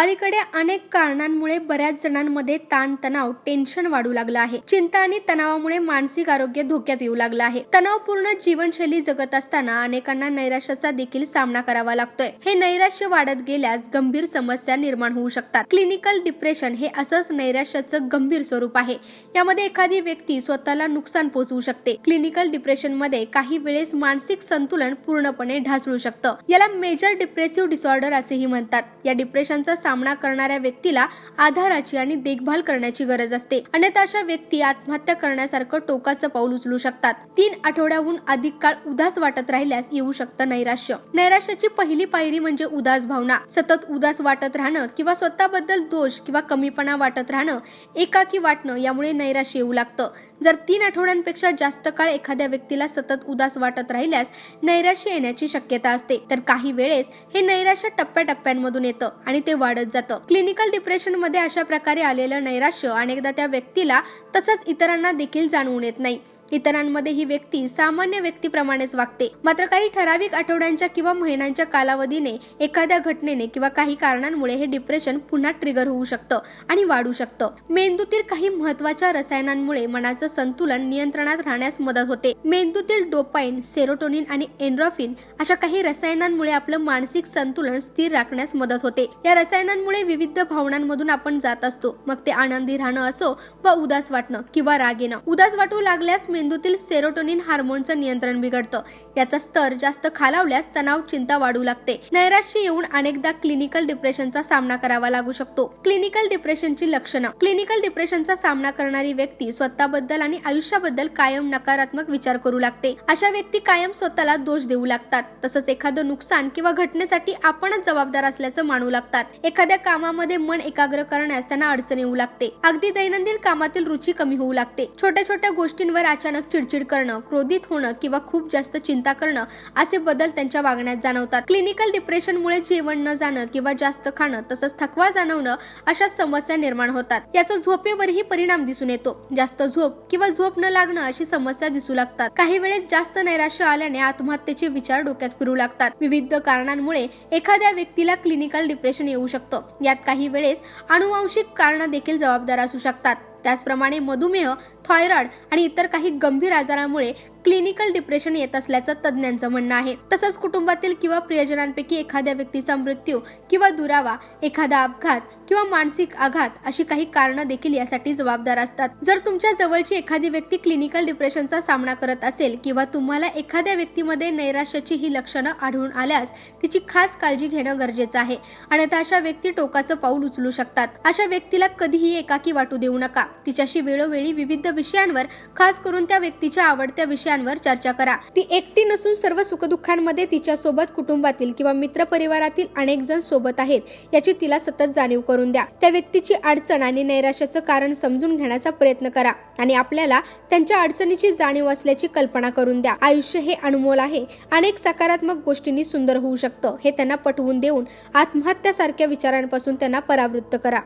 अलीकडे अनेक कारणांमुळे बऱ्याच जणांमध्ये ताणतणाव टेन्शन वाढू लागलं आहे. चिंता आणि तणावामुळे मानसिक आरोग्य धोक्यात येऊ लागलं आहे. तणावपूर्ण जीवनशैली जगत असताना अनेकांना नैराश्याचा देखील सामना करावा लागतोय. हे नैराश्य वाढत गेल्यास गंभीर समस्या निर्माण होऊ शकतात. क्लिनिकल डिप्रेशन हे असंच नैराश्याचं गंभीर स्वरूप आहे. यामध्ये एखादी व्यक्ती स्वतःला नुकसान पोहोचवू शकते. क्लिनिकल डिप्रेशनमध्ये काही वेळेस मानसिक संतुलन पूर्णपणे ढासळू शकतं. याला मेजर डिप्रेसिव्ह डिसऑर्डर असेही म्हणतात. या डिप्रेशनचा सामना करणाऱ्या व्यक्तीला आधाराची आणि देखभाल करण्याची गरज असते. अन्यथा अशा व्यक्ती आत्महत्या करण्यासारखं टोकाचं पाऊल उचलू शकतात. तीन आठवड्याहून अधिक काळ उदास वाटत राहिल्यास येऊ शकतं नैराश्य. नैराश्याची पहिली पायरी म्हणजे उदास भावना. सतत उदास वाटत राहणं किंवा स्वतःबद्दल दोष किंवा कमीपणा वाटत राहणं एकाकी वाटणं यामुळे नैराश्य येऊ लागतं. जर तीन आठवड्यांपेक्षा जास्त काळ एखाद्या व्यक्तीला सतत उदास वाटत राहिल्यास नैराश्य येण्याची शक्यता असते. तर काही वेळेस हे नैराश्य टप्प्याटप्प्यांमधून येतं आणि ते वाढत जातं. क्लिनिकल डिप्रेशनमध्ये अशा प्रकारे आलेलं नैराश्य अनेकदा त्या व्यक्तीला तसंच इतरांना देखील जाणवून येत नाही. इतरांमध्ये ही व्यक्ती सामान्य व्यक्तीप्रमाणेच वागते. मात्र काही ठराविक आठवड्यांच्या किंवा महिन्यांच्या कालावधीने एखाद्या घटनेने किंवा काही कारणांमुळे हे डिप्रेशन पुन्हा ट्रिगर होऊ शकतं आणि वाढू शकतं. मेंदूतील काही महत्त्वाच्या रसायनांमुळे मनाचं संतुलन नियंत्रणात राहण्यास मदत होते. मेंदूतील डोपाईन सेरोटोनिन आणि एन्ड्रॉफिन अशा काही रसायनांमुळे आपलं मानसिक संतुलन स्थिर राखण्यास मदत होते. या रसायनांमुळे विविध भावनांमधून आपण जात असतो. मग ते आनंदी राहणं असो वा उदास वाटणं किंवा राग येणं. उदास वाटू लागल्यास मेंदूतील सेरोटोनिन हार्मोनचं नियंत्रण बिघडतं. याचा स्तर जास्त खालावल्यास तणाव चिंता वाढू लागते. नैराश्य येऊन अनेकदा क्लिनिकल डिप्रेशनचा सामना करावा लागू शकतो. क्लिनिकल डिप्रेशनची लक्षणं. क्लिनिकल डिप्रेशनचा सामना करणारी व्यक्ती स्वतःबद्दल आणि आयुष्याबद्दल कायम नकारात्मक विचार करू लागते. अशा व्यक्ती कायम स्वतःला दोष देऊ लागतात. तसंच एखादं नुकसान किंवा घटनेसाठी आपणच जबाबदार असल्याचं मानू लागतात. एखाद्या कामामध्ये मन एकाग्र करण्यास त्यांना अडचण येऊ लागते. अगदी दैनंदिन कामातील रुची कमी होऊ लागते. छोट्या छोट्या गोष्टींवर अचानक चिडचिड करणं क्रोधित होणं किंवा खूप जास्त चिंता करणं असे बदल त्यांच्या वागण्यात जाणवतात. क्लिनिकल डिप्रेशनमुळे जेवण न जाणं किंवा जास्त खाणं तसंच थकवा जाणवणं अशा समस्या निर्माण होतात. याचा झोपेवरही परिणाम दिसून येतो. जास्त झोप किंवा झोप न लागणं अशी समस्या दिसू लागतात. काही वेळेस जास्त नैराश्य आल्याने आत्महत्येचे विचार डोक्यात फिरू लागतात. विविध कारणांमुळे एखाद्या व्यक्तीला क्लिनिकल डिप्रेशन येऊ शकतं. यात काही वेळेस अनुवांशिक कारण देखील जबाबदार असू शकतात. त्याचप्रमाणे मधुमेह थायरॉइड आणि इतर काही गंभीर आजारामुळे क्लिनिकल डिप्रेशन येत असल्याचं तज्ज्ञांचं म्हणणं आहे. तसंच कुटुंबातील किंवा प्रियजनांपैकी एखाद्या व्यक्तीचा मृत्यू किंवा दुरावा एखादा अपघात किंवा मानसिक आघात अशी काही कारणं देखील यासाठी जबाबदार असतात. जर तुमच्या जवळची एखादी व्यक्ती क्लिनिकल डिप्रेशनचा सामना करत असेल किंवा तुम्हाला एखाद्या व्यक्तीमध्ये नैराश्याची ही लक्षणं आढळून आल्यास तिची खास काळजी घेणं गरजेचं आहे. अन्यथा अशा व्यक्ती टोकाचं पाऊल उचलू शकतात. अशा व्यक्तीला कधीही एकाकी वाटू देऊ नका. तिच्याशी वेळोवेळी विविध विषयांवर खास करून त्या व्यक्तीच्या आवडत्या विषयांवर चर्चा करा. ती एकटी नसून सर्व सुखदुःखांमध्ये तिच्या सोबत कुटुंबातील किंवा मित्र परिवारातील अनेक जण सोबत आहेत याची तिला सतत जाणीव करून द्या. त्या व्यक्तीची अडचण आणि नैराश्याचं कारण समजून घेण्याचा प्रयत्न करा आणि आपल्याला त्यांच्या अडचणीची जाणीव असल्याची कल्पना करून द्या. आयुष्य हे अनमोल आहे. अनेक सकारात्मक गोष्टींनी सुंदर होऊ शकतं हे त्यांना पटवून देऊन आत्महत्यासारख्या विचारांपासून त्यांना परावृत्त करा.